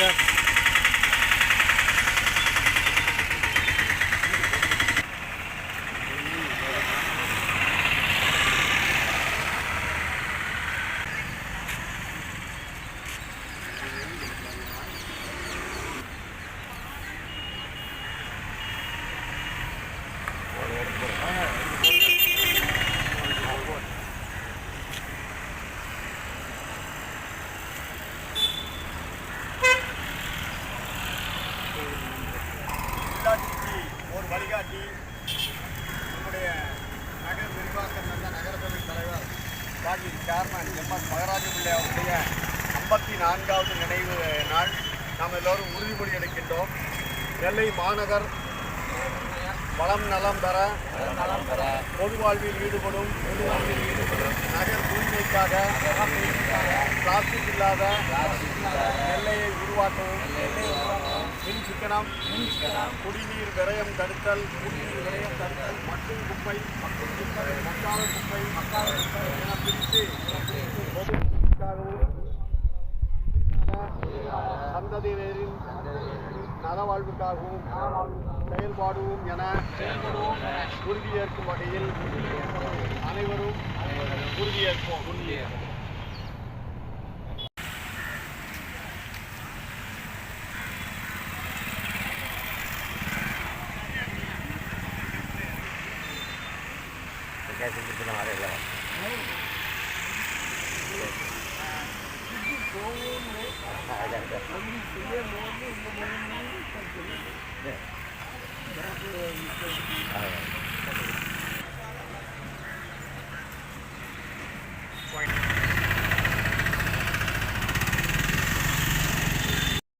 arkadaşlar. இன்னைக்கு நம்முடைய நகர நிர்வாகம் நல்ல நகரசபை தலைவர் பாக்கி சேர்மன் எம் எஸ் மகராஜ பிள்ளை அவருடைய ஐம்பத்தி நான்காவது நினைவு நாள். நாம் எல்லோரும் உறுதிமொழி எடுக்கின்றோம். நெல்லை மாநகர் வளம் நலம் பெற நலம் பெற பொது வாழ்வில் ஈடுபடும் பொது வாழ்வில் ஈடுபடும் நகர் தூய்மைக்காக பிளாஸ்டிக் இல்லாத நெல்லையை உருவாக்கவும் மின் சிக்கனம் குடிநீர் விரயம் தடுத்தல் குடிநீர் விரயம் தடுத்தல் மட்டும் குப்பை மற்றும் குப்பை மக்காத குப்பை மக்காத குப்பை என பிரித்து பொதுக்காகவும் சந்ததியினரின் நலவாழ்வுக்காகவும் செயல்பாடுவோம் என உறுதியேற்கும் வகையில் அனைவரும் உறுதியேற்போம். పంచాయతీ చెప్పిన వారే కదా